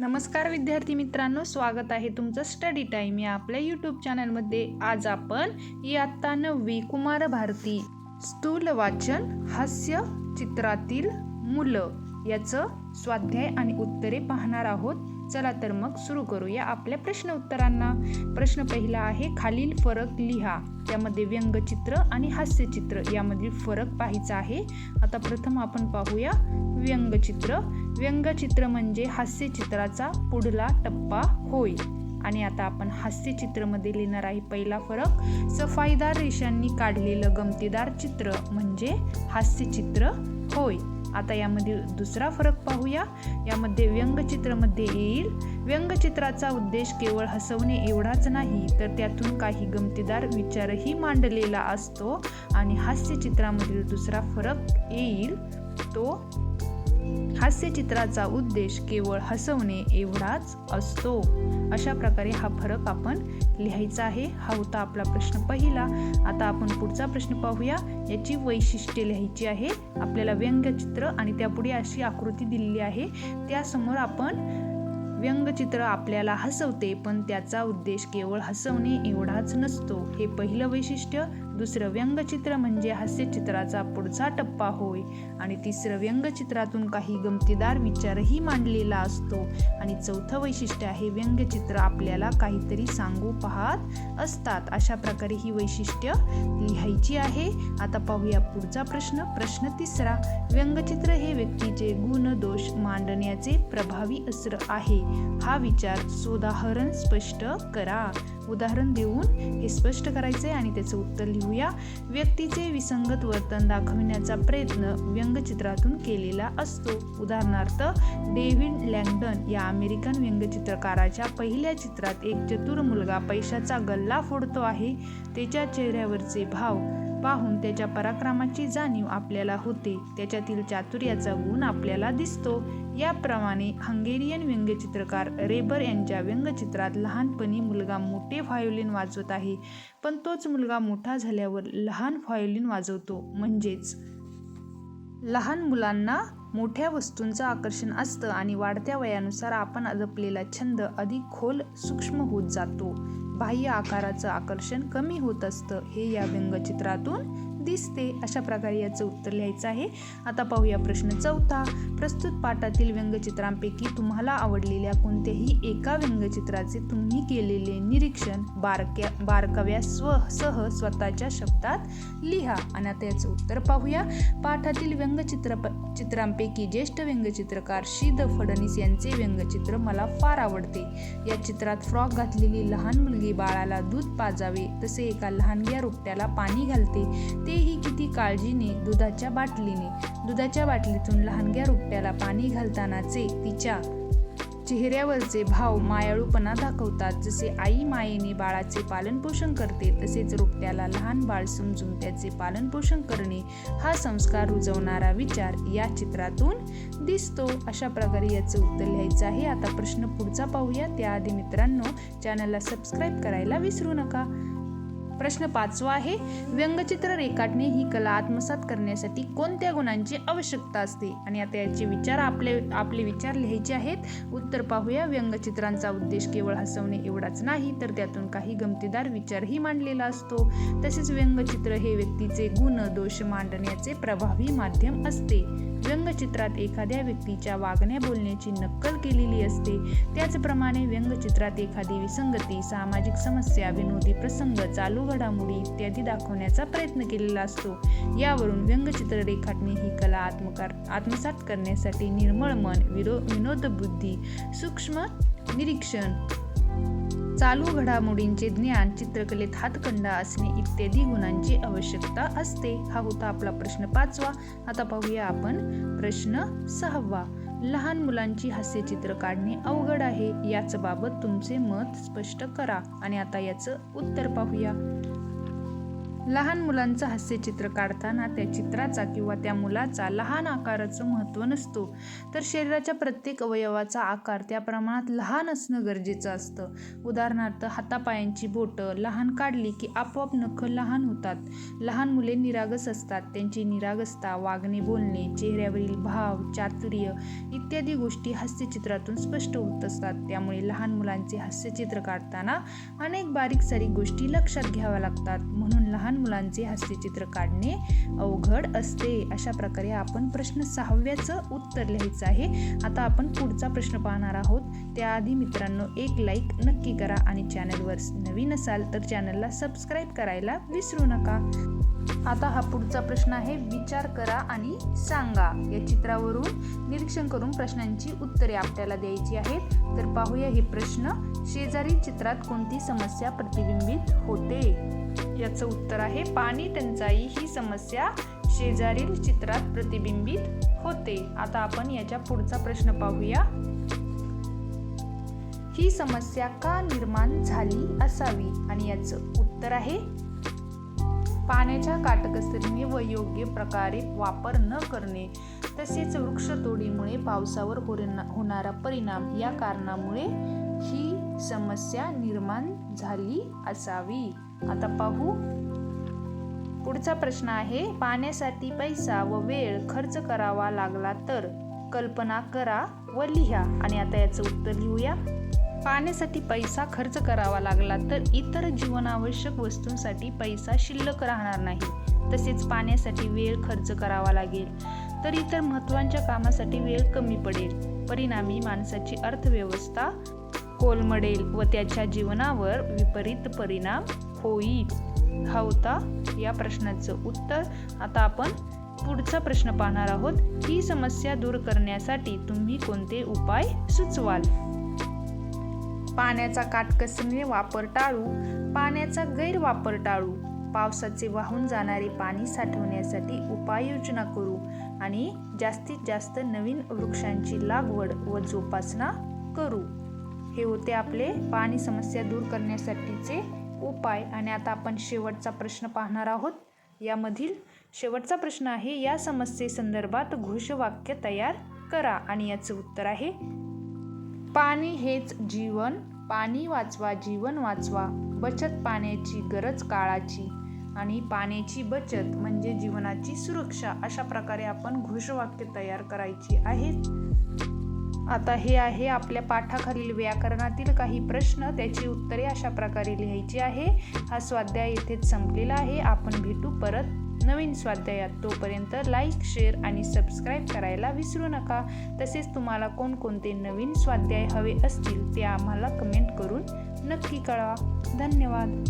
नमस्कार विद्यार्थी मित्रांनो स्वागत आहे तुमचं स्टडी टाईम या आपल्या यूट्यूब चॅनलमध्ये आज आपण इयत्ता नववी कुमार भारती स्थूल वाचन हास्य चित्रातील मुलं. याचं स्वाध्याय आणि उत्तरे पाहणार आहोत. चला तर मग सुरू करूया आपल्या प्रश्न उत्तरांना प्रश्न पहिला आहे खालील फरक लिहा. त्यामध्ये व्यंगचित्र आणि हास्यचित्र यामधील फरक पाहायचा आहे. आता प्रथम आपण पाहूया व्यंगचित्र. व्यंगचित्र म्हणजे हास्यचित्राचा पुढला टप्पा होय. आणि आता आपण हास्यचित्रमध्ये लिहिणार आहे पहिला फरक. सफाईदार रेषांनी काढलेलं गमतीदार चित्र म्हणजे हास्यचित्र होय. आता यामध्ये दुसरा फरक पाहूया. यामध्ये व्यंगचित्रमध्ये येईल. व्यंगचित्राचा उद्देश केवळ हसवणे एवढाच नाही तर त्यातून काही गमतीदार विचारही मांडलेला असतो. आणि हास्यचित्रामधील दुसरा फरक येईल. तो हास्यचित्राचा उद्देश केवळ हसवणे एवढाच असतो. अशा प्रकारे हा फरक आपण लिहायचा आहे. हा होता आपला प्रश्न पहिला. आता आपण पुढचा प्रश्न पाहूया. याची वैशिष्ट्ये लिहायची आहे. आपल्याला व्यंगचित्र आणि त्यापुढे अशी आकृती दिलेली आहे. त्यासमोर आपण व्यंगचित्र आपल्याला हसवते पण त्याचा उद्देश केवळ हसवणे एवढाच नसतो. हे पहिलं वैशिष्ट्य. दुसरं व्यंगचित्र म्हणजे हास्यचित्राचा पुढचा टप्पा होय. आणि तिसरं व्यंगचित्रातून काही गमतीदार विचारही मांडलेला असतो. आणि चौथं वैशिष्ट्य आहे व्यंगचित्र आपल्याला काहीतरी सांगू पाहत असतात. अशा प्रकारे ही वैशिष्ट्य लिहायची आहे. आता पाहूया पुढचा प्रश्न. प्रश्न तिसरा व्यंगचित्र हे व्यक्तीचे गुण दोष मांडण्याचे प्रभावी अस्त्र आहे. हा विचार सोदाहरण स्पष्ट करा. उदाहरण देऊन हे स्पष्ट करायचे आणि त्याचं उत्तर लिहूया. व्यक्तीचे विसंगत वर्तन दाखविण्याचा प्रयत्न व्यंगचित्रातून केलेला असतो. उदाहरणार्थ डेव्हिड लँगडन या अमेरिकन व्यंगचित्रकाराच्या पहिल्या चित्रात एक चतुर मुलगा पैशाचा गल्ला फोडतो आहे. त्याच्या चेहऱ्यावरचे भाव पाहून त्याच्या पराक्रमाची जाणीव आपल्याला होते. त्याच्यातील चातुर्याचा गुण आपल्याला दिसतो. याप्रमाणे हंगेरियन व्यंगचित्रकार रेबर यांच्या व्यंगचित्रात लहानपणी मुलगा मोठे व्हायोलिन वाजवत आहे. पण तोच मुलगा मोठा झाल्यावर लहान व्हायोलिन वाजवतो. म्हणजेच लहान मुलांना मोठ्या वस्तूंचं आकर्षण असतं आणि वाढत्या वयानुसार आपण जपलेला छंद अधिक खोल सूक्ष्म होत जातो. बाह्य आकाराचं आकर्षण कमी होत असतं. हे या व्यंगचित्रातून दिसते अशा प्रकारे याचं उत्तर लिहायचं आहे. आता पाहूया प्रश्न चौथा. प्रस्तुत पाठातील व्यंगचित्रांपैकी तुम्हाला आवडलेल्या कोणत्याही एका व्यंगचित्राचे तुम्ही केलेले निरीक्षण बारक्या बारकाव्या स्व सह स्वतःच्या शब्दात लिहा. आणि आता याचं उत्तर पाहूया. पाठातील व्यंगचित्र चित्रांपैकी ज्येष्ठ व्यंगचित्रकार शीद फडणीस यांचे व्यंगचित्र मला फार आवडते. या चित्रात फ्रॉक घातलेली लहान मुलगी बाळाला दूध पाजावे तसे एका लहानग्या रोपट्याला पाणी घालते. ते तेही किती काळजीने दुधाच्या बाटलीने दुधाच्या बाटलीतून लहानग्या रोपट्याला पाणी घालतानाचे तिच्या चेहऱ्यावरचे भाव मायाळूपणा दाखवतात. जसे आई मायेने बाळाचे पालनपोषण करते तसेच रोपट्याला लहान बाळ समजून त्याचे पालनपोषण करणे हा संस्कार रुजवणारा विचार या चित्रातून दिसतो. अशा प्रकारे याचं उत्तर लिहायचं आहे. आता प्रश्न पुढचा पाहूया. त्याआधी मित्रांनो चॅनलला सबस्क्राईब करायला विसरू नका. प्रश्न पाचवा आहे व्यंगचित्र रेखाटणे ही कला आत्मसात करण्यासाठी कोणत्या गुणांची आवश्यकता असते? आणि आता याचे विचार आपले आपले विचार लिहायचे आहेत. उत्तर पाहूया. व्यंगचित्रांचा उद्देश केवळ हसवणे एवढाच नाही तर त्यातून काही गमतीदार विचारही मांडलेला असतो. तसेच व्यंगचित्र हे व्यक्तीचे गुण दोष मांडण्याचे प्रभावी माध्यम असते. व्यंगचित्रात एखाद्या व्यक्तीच्या वागण्या बोलण्याची नक्कल केलेली असते. त्याचप्रमाणे व्यंगचित्रात एखादी विसंगती सामाजिक समस्या विनोदी प्रसंग चालू घडामोडी इत्यादी दाखवण्याचा प्रयत्न केलेला असतो. यावरून व्यंगचित्र रेखाटणे ही कला आत्मकार आत्मसात करण्यासाठी निर्मळ मन विरो विनोदबुद्धी सूक्ष्म निरीक्षण चालू घडामोडींचे ज्ञान चित्रकलेत हातखंडा असणे इत्यादी गुणांची आवश्यकता असते. हा होता आपला प्रश्न पाचवा. आता पाहूया आपण प्रश्न सहावा. लहान मुलांची हास्यचित्र काढणे अवघड आहे. याच बाबत तुमचे मत स्पष्ट करा आणि आता याचं उत्तर पाहूया. लहान मुलांचं हास्यचित्र काढताना त्या चित्राचा किंवा त्या मुलाचा लहान आकाराचं महत्त्व नसतो. तर शरीराच्या प्रत्येक अवयवाचा आकार त्या प्रमाणात लहान असणं गरजेचं असतं. उदाहरणार्थ हातापायांची बोटं लहान काढली की आपोआप नखं लहान होतात. लहान मुले निरागस असतात. त्यांची निरागसता वागणे बोलणे चेहऱ्यावरील भाव चातुर्य इत्यादी गोष्टी हास्यचित्रातून स्पष्ट होत असतात. त्यामुळे लहान मुलांचे हास्यचित्र काढताना अनेक बारीक सारीक गोष्टी लक्षात घ्याव्या लागतात. म्हणून लहान मुलांचे हास्यचित्र काढणे अवघड असते. अशा प्रकारे आपण प्रश्न सहाव्याचं उत्तर लिहायचं आहे. आता आपण पुढचा प्रश्न पाहणार आहोत. त्याआधी मित्रांनो एक लाईक नक्की करा आणि चॅनलवर नवीन असाल तर चॅनलला सबस्क्राईब करायला विसरू नका. आता हा पुढचा प्रश्न आहे. विचार करा आणि सांगा. या चित्रावरून निरीक्षण करून प्रश्नांची उत्तरे आपल्याला द्यायची आहेत. तर पाहूया हे प्रश्न. शेजारी चित्रात कोणती समस्या प्रतिबिंबित होते? याचं उत्तर आहे पाणी टंचाई ही समस्या शेजारील चित्रात प्रतिबिंबित होते. आता आपण याच्या पुढचा प्रश्न पाहूया. ही समस्या का निर्माण झाली असावी? आणि याचं उत्तर आहे पाण्याच्या काटकसरीने व योग्य प्रकारे वापर न करणे. तसेच वृक्षतोडीमुळे पावसावर होणारा परिणाम या कारणामुळे समस्या निर्माण झाली असावी. आता पाहू. पुढचा प्रश्न आहे पाण्यासाठी पैसा व वेळ खर्च करावा लागला तर? कल्पना करा व लिहा. आणि आता याचं उत्तर लिहूया. पाण्यासाठी पैसा खर्च करावा लागला तर इतर जीवनावश्यक वस्तूंसाठी पैसा शिल्लक राहणार नाही. तसेच पाण्यासाठी वेळ खर्च करावा लागेल तर इतर महत्त्वाच्या कामासाठी वेळ कमी पडेल. परिणामी माणसाची अर्थव्यवस्था कोलमडेल व त्याच्या जीवनावर विपरीत परिणाम होईल. हा होता या प्रश्नाचं उत्तर. आता आपण पुढचा प्रश्न पाहणार आहोत. ही समस्या दूर करण्यासाठी तुम्ही कोणते उपाय सुचवाल? पाण्याचा काटकसरीने वापर टाळू पाण्याचा गैरवापर टाळू पावसाचे वाहून जाणारे पाणी साठवण्यासाठी उपाययोजना करू आणि जास्तीत जास्त नवीन वृक्षांची लागवड व जोपासना करू. हे होते आपले पाणी समस्या दूर करण्यासाठीचे उपाय. आणि आता आपण शेवटचा प्रश्न पाहणार आहोत. यामधील शेवटचा प्रश्न आहे या समस्येसंदर्भात घोषवाक्य तयार करा. आणि याचं उत्तर आहे पाणी हेच जीवन. पाणी वाचवा जीवन वाचवा. बचत पाण्याची गरज काळाची. आणि पाण्याची बचत म्हणजे जीवनाची सुरक्षा. अशा प्रकारे आपण घोषवाक्य तयार करायची आहेत आता हे आहे आपल्या पाठाखालील व्याकरणातील काही प्रश्न. त्याची उत्तरे अशा प्रकारे लिहायची आहे. हा स्वाध्याय येथेच संपलेला आहे. आपण भेटू परत नवीन स्वाध्यायात. तोपर्यंत लाईक शेअर आणि सबस्क्राईब करायला विसरू नका. तसेच तुम्हाला कोणकोणते नवीन स्वाध्याय हवे असतील ते आम्हाला कमेंट करून नक्की कळवा. धन्यवाद.